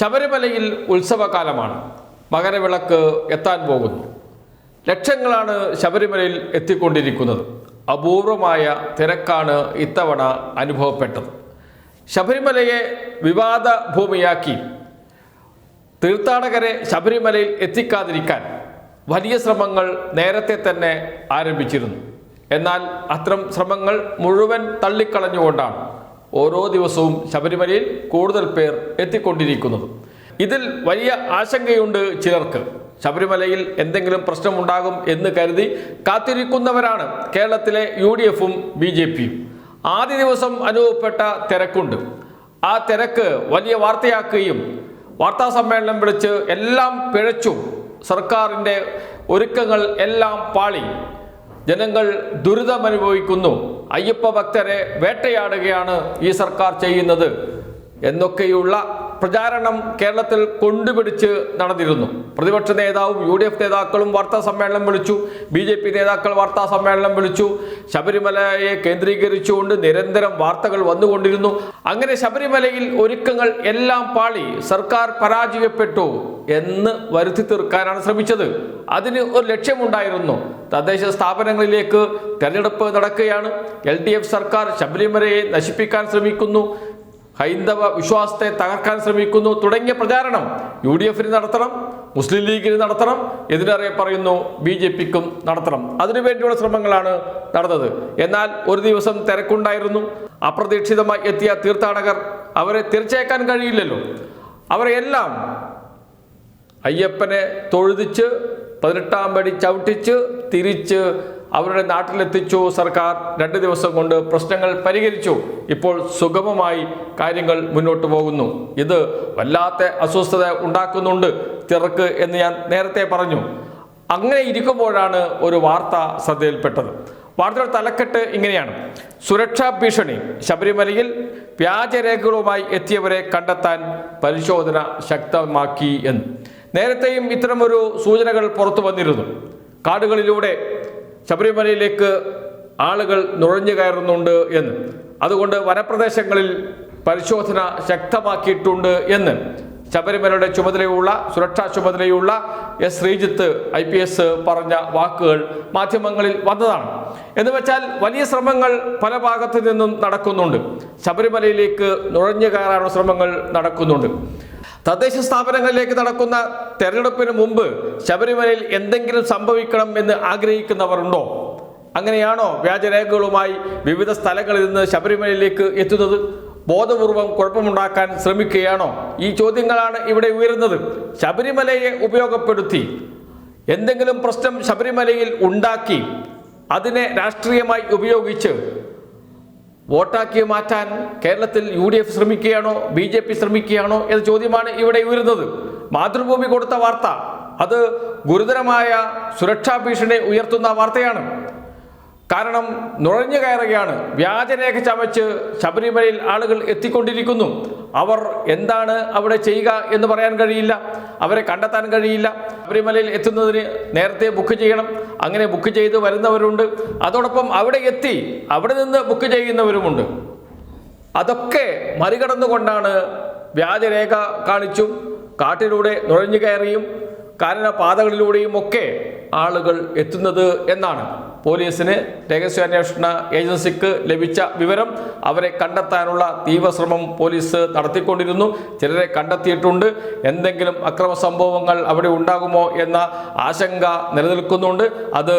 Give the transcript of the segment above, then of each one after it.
ശബരിമലയിൽ ഉത്സവകാലമാണ്. മകരവിളക്ക് എത്താൻ പോകുന്നു. ലക്ഷങ്ങളാണ് ശബരിമലയിൽ എത്തിക്കൊണ്ടിരിക്കുന്നത്. അപൂർവമായ തിരക്കാണ് ഇത്തവണ അനുഭവപ്പെട്ടത്. ശബരിമലയെ വിവാദ ഭൂമിയാക്കി തീർത്ഥാടകരെ ശബരിമലയിൽ എത്തിക്കാതിരിക്കാൻ വലിയ ശ്രമങ്ങൾ നേരത്തെ തന്നെ ആരംഭിച്ചിരുന്നു. എന്നാൽ അത്തരം ശ്രമങ്ങൾ മുഴുവൻ തള്ളിക്കളഞ്ഞുകൊണ്ടാണ്. ഓരോ ദിവസവും ശബരിമലയിൽ കൂടുതൽ പേർ എത്തിക്കൊണ്ടിരിക്കുന്നത്. ഇതിൽ വലിയ ആശങ്കയുണ്ട് ചിലർക്ക്. ശബരിമലയിൽ എന്തെങ്കിലും പ്രശ്നമുണ്ടാകും എന്ന് കരുതി കാത്തിരിക്കുന്നവരാണ് കേരളത്തിലെ യു ഡി എഫും ബി ജെ പിയും ആദ്യ ദിവസം അനുഭവപ്പെട്ട തിരക്കുണ്ട്. ആ തിരക്ക് വലിയ വാർത്തയാക്കുകയും വാർത്താ സമ്മേളനം വിളിച്ച് എല്ലാം പിഴച്ചു സർക്കാരിന്റെ ഒരുക്കങ്ങൾ എല്ലാം പാളി. ജനങ്ങൾ ദുരിതമനുഭവിക്കുന്നു. അയ്യപ്പ ഭക്തരെ വേട്ടയാടുകയാണ് ഈ സർക്കാർ ചെയ്യുന്നത് എന്നൊക്കെയുള്ള പ്രചാരണം കേരളത്തിൽ കൊണ്ടുപിടിച്ച് നടന്നിരുന്നു. പ്രതിപക്ഷ നേതാവും യു ഡി എഫ് നേതാക്കളും വാർത്താ സമ്മേളനം വിളിച്ചു. ബി ജെ പി നേതാക്കൾ വാർത്താ സമ്മേളനം വിളിച്ചു. ശബരിമലയെ കേന്ദ്രീകരിച്ചുകൊണ്ട് നിരന്തരം വാർത്തകൾ വന്നുകൊണ്ടിരുന്നു. അങ്ങനെ ശബരിമലയിൽ ഒരുക്കങ്ങൾ എല്ലാം പാളി സർക്കാർ പരാജയപ്പെട്ടു എന്ന് വരുത്തി തീർക്കാനാണ് ശ്രമിച്ചത്. അതിന് ഒരു ലക്ഷ്യമുണ്ടായിരുന്നു. തദ്ദേശ സ്ഥാപനങ്ങളിലേക്ക് തെരഞ്ഞെടുപ്പ് നടക്കുകയാണ്. എൽ സർക്കാർ ശബരിമലയെ നശിപ്പിക്കാൻ ശ്രമിക്കുന്നു. ഹൈന്ദവ വിശ്വാസത്തെ തകർക്കാൻ ശ്രമിക്കുന്നു തുടങ്ങിയ പ്രചാരണം യു ഡി എഫിന് നടത്തണം മുസ്ലിം ലീഗിന് നടത്തണം എതിരറിയ പറയുന്നു ബി ജെ പിക്കും നടത്തണം അതിനുവേണ്ടിയുള്ള ശ്രമങ്ങളാണ് നടന്നത്. എന്നാൽ ഒരു ദിവസം തിരക്കുണ്ടായിരുന്നു. അപ്രതീക്ഷിതമായി എത്തിയ തീർത്ഥാടകർ അവരെ തിരിച്ചേക്കാൻ കഴിയില്ലല്ലോ. അവരെല്ലാം അയ്യപ്പനെ തൊഴുതിച്ച് പതിനെട്ടാം പടി ചവിട്ടിച്ച് തിരിച്ച് അവരുടെ നാട്ടിലെത്തിച്ചു സർക്കാർ രണ്ട് ദിവസം കൊണ്ട് പ്രശ്നങ്ങൾ പരിഹരിച്ചു. ഇപ്പോൾ സുഗമമായി കാര്യങ്ങൾ മുന്നോട്ട് പോകുന്നു. ഇത് വല്ലാത്ത അസ്വസ്ഥത ഉണ്ടാക്കുന്നുണ്ട്. തിരക്ക് എന്ന് ഞാൻ നേരത്തെ പറഞ്ഞു. അങ്ങനെ ഇരിക്കുമ്പോഴാണ് ഒരു വാർത്ത ശ്രദ്ധയിൽപ്പെട്ടത്. വാർത്തയുടെ തലക്കെട്ട് ഇങ്ങനെയാണ്. സുരക്ഷാ ഭീഷണി. ശബരിമലയിൽ വ്യാജരേഖകളുമായി എത്തിയവരെ കണ്ടെത്താൻ പരിശോധന ശക്തമാക്കി എന്ന്. നേരത്തെയും ഇത്തരമൊരു സൂചനകൾ പുറത്തു വന്നിരുന്നു. കാടുകളിലൂടെ ശബരിമലയിലേക്ക് ആളുകൾ നുഴഞ്ഞു കയറുന്നുണ്ട് എന്ന്. അതുകൊണ്ട് വനപ്രദേശങ്ങളിൽ പരിശോധന ശക്തമാക്കിയിട്ടുണ്ട് എന്ന്. ശബരിമലയുടെ ചുമതലയുള്ള സുരക്ഷാ ചുമതലയുള്ള S. Sreejith I. P. S. പറഞ്ഞ വാക്കുകൾ മാധ്യമങ്ങളിൽ വന്നതാണ്. എന്ന് വെച്ചാൽ വലിയ ശ്രമങ്ങൾ പല ഭാഗത്തു നിന്നും നടക്കുന്നുണ്ട്. ശബരിമലയിലേക്ക് നുഴഞ്ഞു കയറാനുള്ള ശ്രമങ്ങൾ നടക്കുന്നുണ്ട്. തദ്ദേശ സ്ഥാപനങ്ങളിലേക്ക് നടക്കുന്ന തെരഞ്ഞെടുപ്പിന് മുമ്പ് ശബരിമലയിൽ എന്തെങ്കിലും സംഭവിക്കണം എന്ന് ആഗ്രഹിക്കുന്നവർ ഉണ്ടോ അങ്ങനെയാണോ വ്യാജരേഖകളുമായി വിവിധ സ്ഥലങ്ങളിൽ നിന്ന് ശബരിമലയിലേക്ക് എത്തുന്നത്? ബോധപൂർവം കുഴപ്പമുണ്ടാക്കാൻ ശ്രമിക്കുകയാണോ? ഈ ചോദ്യങ്ങളാണ് ഇവിടെ ഉയരുന്നത്. ശബരിമലയെ ഉപയോഗപ്പെടുത്തി എന്തെങ്കിലും പ്രശ്നം ശബരിമലയിൽ ഉണ്ടാക്കി അതിനെ രാഷ്ട്രീയമായി ഉപയോഗിച്ച് വോട്ടാക്കി മാറ്റാൻ കേരളത്തിൽ യു ഡി എഫ് ശ്രമിക്കുകയാണോ? ബി ജെ പി ശ്രമിക്കുകയാണോ? എന്ന ചോദ്യമാണ് ഇവിടെ ഉയരുന്നത്. മാതൃഭൂമി കൊടുത്ത വാർത്ത. അത് ഗുരുതരമായ സുരക്ഷാ ഭീഷണി ഉയർത്തുന്ന വാർത്തയാണ്. കാരണം നുഴഞ്ഞു കയറുകയാണ്. വ്യാജരേഖ ചമച്ച് ശബരിമലയിൽ ആളുകൾ എത്തിക്കൊണ്ടിരിക്കുന്നു. അവർ എന്താണ് അവിടെ ചെയ്യുക എന്ന് പറയാൻ കഴിയില്ല. അവരെ കണ്ടെത്താൻ കഴിയില്ല. ശബരിമലയിൽ എത്തുന്നതിന് നേരത്തെ ബുക്ക് ചെയ്യണം. അങ്ങനെ ബുക്ക് ചെയ്ത് വരുന്നവരുണ്ട്. അതോടൊപ്പം അവിടെ എത്തി അവിടെ നിന്ന് ബുക്ക് ചെയ്യുന്നവരുമുണ്ട്. അതൊക്കെ മറികടന്നുകൊണ്ടാണ് വ്യാജരേഖ കാണിച്ചും കാട്ടിലൂടെ നുഴഞ്ഞു കയറിയും കാരണ പാതകളിലൂടെയും ഒക്കെ ആളുകൾ എത്തുന്നത് എന്നാണ്. പോലീസിന് രഹസ്യാന്വേഷണ ഏജൻസിക്ക് ലഭിച്ച വിവരം അവരെ കണ്ടെത്താനുള്ള തീവ്രശ്രമം പോലീസ് നടത്തിക്കൊണ്ടിരുന്നു. ചിലരെ കണ്ടെത്തിയിട്ടുണ്ട്. എന്തെങ്കിലും അക്രമ സംഭവങ്ങൾ അവിടെ ഉണ്ടാകുമോ എന്ന ആശങ്ക നിലനിൽക്കുന്നുണ്ട്. അത്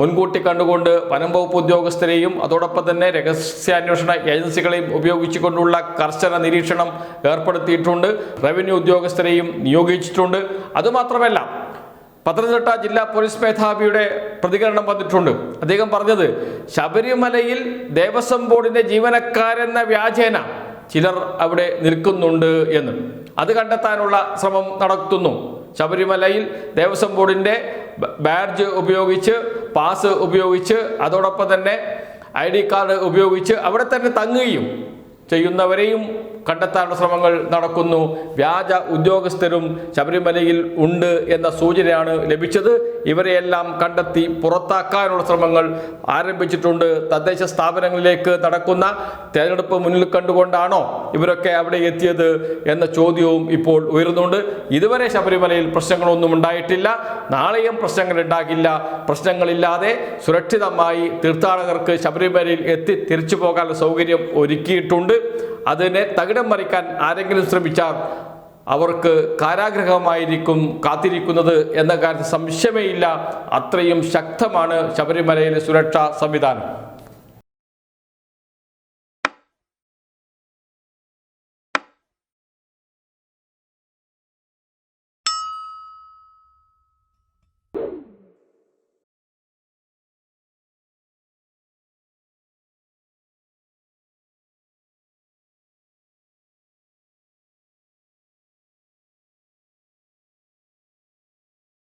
മുൻകൂട്ടി കണ്ടുകൊണ്ട് വനം വകുപ്പ് ഉദ്യോഗസ്ഥരെയും അതോടൊപ്പം തന്നെ രഹസ്യാന്വേഷണ ഏജൻസികളെയും ഉപയോഗിച്ചുകൊണ്ടുള്ള കർശന നിരീക്ഷണം ഏർപ്പെടുത്തിയിട്ടുണ്ട്. റവന്യൂ ഉദ്യോഗസ്ഥരെയും നിയോഗിച്ചിട്ടുണ്ട്. അതുമാത്രമല്ല പത്തനംതിട്ട ജില്ലാ പോലീസ് മേധാവിയുടെ പ്രതികരണം വന്നിട്ടുണ്ട്. അദ്ദേഹം പറഞ്ഞത് ശബരിമലയിൽ ദേവസ്വം ബോർഡിന്റെ ജീവനക്കാരെന്ന വ്യാജേന ചിലർ അവിടെ നിൽക്കുന്നുണ്ട് എന്ന്. അത് കണ്ടെത്താനുള്ള ശ്രമം നടത്തുന്നു. ശബരിമലയിൽ ദേവസ്വം ബോർഡിന്റെ ബാഡ്ജ് ഉപയോഗിച്ച് പാസ് ഉപയോഗിച്ച് അതോടൊപ്പം തന്നെ ഐ ഡി കാർഡ് ഉപയോഗിച്ച് അവിടെ തന്നെ തങ്ങുകയും ചെയ്യുന്നവരെയും കണ്ടെത്താനുള്ള ശ്രമങ്ങൾ നടക്കുന്നു. വ്യാജ ഉദ്യോഗസ്ഥരും ശബരിമലയിൽ ഉണ്ട് എന്ന സൂചനയാണ് ലഭിച്ചത്. ഇവരെയെല്ലാം കണ്ടെത്തി പുറത്താക്കാനുള്ള ശ്രമങ്ങൾ ആരംഭിച്ചിട്ടുണ്ട്. തദ്ദേശ സ്ഥാപനങ്ങളിലേക്ക് നടക്കുന്ന തെരഞ്ഞെടുപ്പ് മുന്നിൽ കണ്ടുകൊണ്ടാണോ ഇവരൊക്കെ അവിടെ എത്തിയത് എന്ന ചോദ്യവും ഇപ്പോൾ ഉയരുന്നുണ്ട്. ഇതുവരെ ശബരിമലയിൽ പ്രശ്നങ്ങളൊന്നും ഉണ്ടായിട്ടില്ല. നാളെയും പ്രശ്നങ്ങൾ ഉണ്ടാകില്ല. പ്രശ്നങ്ങളില്ലാതെ സുരക്ഷിതമായി തീർത്ഥാടകർക്ക് ശബരിമലയിൽ എത്തി തിരിച്ചു പോകാനുള്ള സൗകര്യം ഒരുക്കിയിട്ടുണ്ട്. അതിനെ തകിടം മറിക്കാൻ ആരെങ്കിലും ശ്രമിച്ചാൽ അവർക്ക് കാരാഗ്രഹമായിരിക്കും കാത്തിരിക്കുന്നത് എന്ന കാര്യത്തിൽ സംശയമേയില്ല അത്രയും ശക്തമാണ് ശബരിമലയിലെ സുരക്ഷാ സംവിധാനം.